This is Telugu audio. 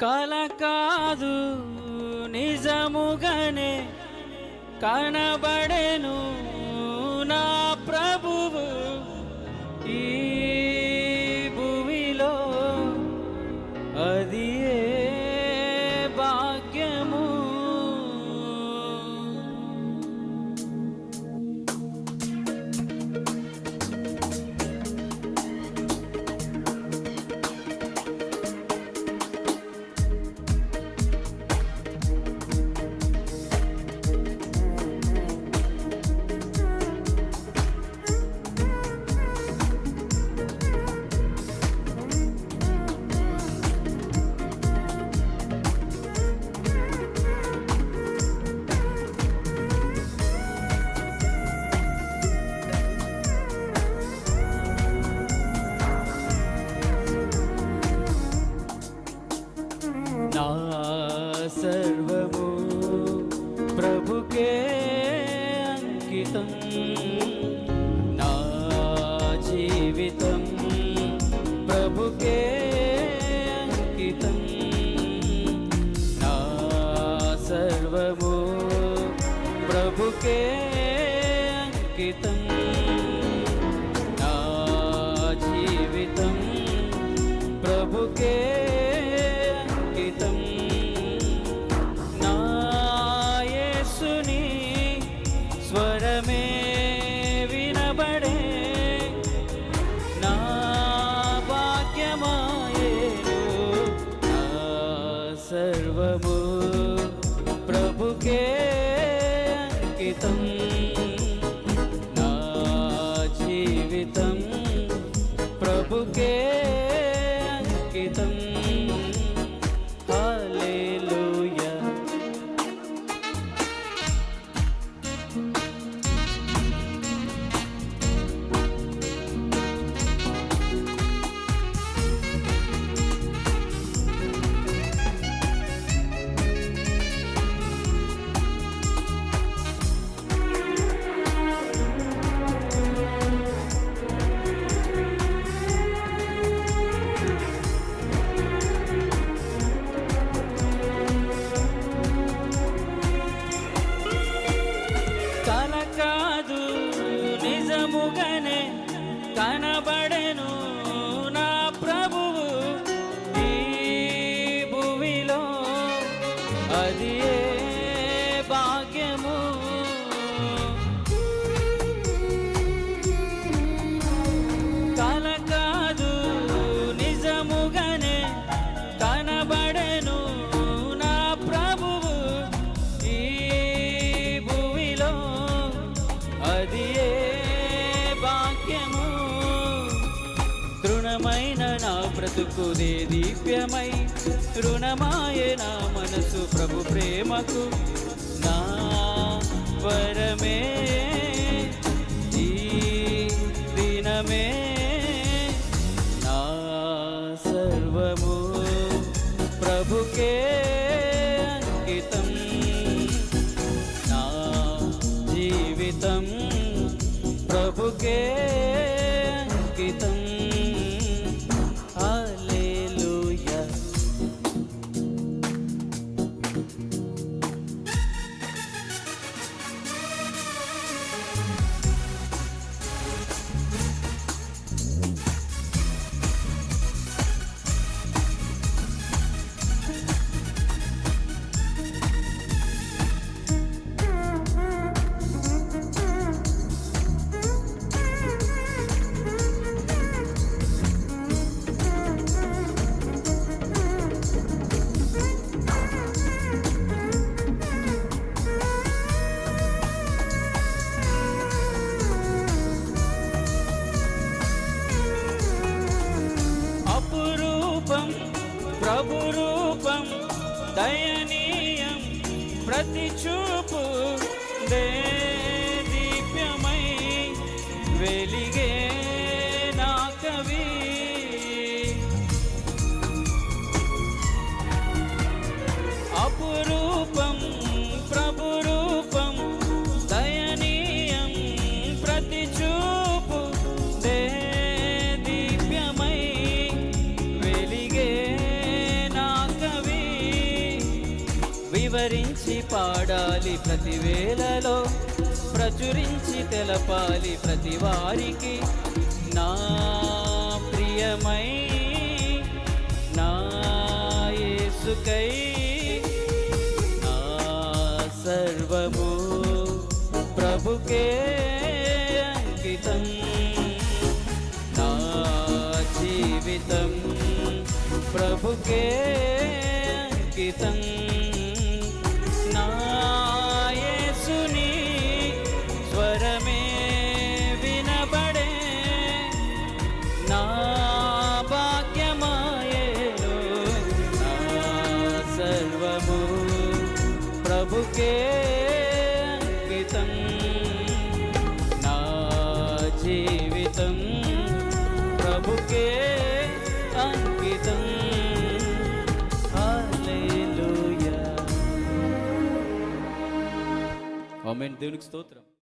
కల కాదు నిజముగానే కనబడెను నా ప్రభువు. ఈ ప్రభుకే అంకితం. నా జీవితం ప్రభుకే అంకితం. నా సర్వము ప్రభుకే అంకితం. నా జీవితం ప్రభుకే నిలబడే నా భాగ్యమాయేను నా సర్వము. ప్రభుకే అంకితం. కాదు. తృణమైన నా బ్రతుకునే దీప్యమై రుణమాయ నా మనసు ప్రభు ప్రేమకు నా వరమే. ఈ దినమే నా సర్వము ప్రభుకే అంకితం. నా జీవితం ప్రభుకే దయనీయం ప్రతి చూపు దే దీప్యమై వెలిగే స్మరించి పాడాలి ప్రతి వేళలో ప్రచురించి తెలపాలి ప్రతి వారికి. నా ప్రియమై నా యేసుకై నా సర్వము ప్రభుకే అంకితం. నా జీవితం ప్రభుకే అంకితం. ప్రభుకే అంకితం నా జీవితం ప్రభుకే అంకితం హల్లెలూయా ఆమేన్. దేవునికి స్తోత్రం.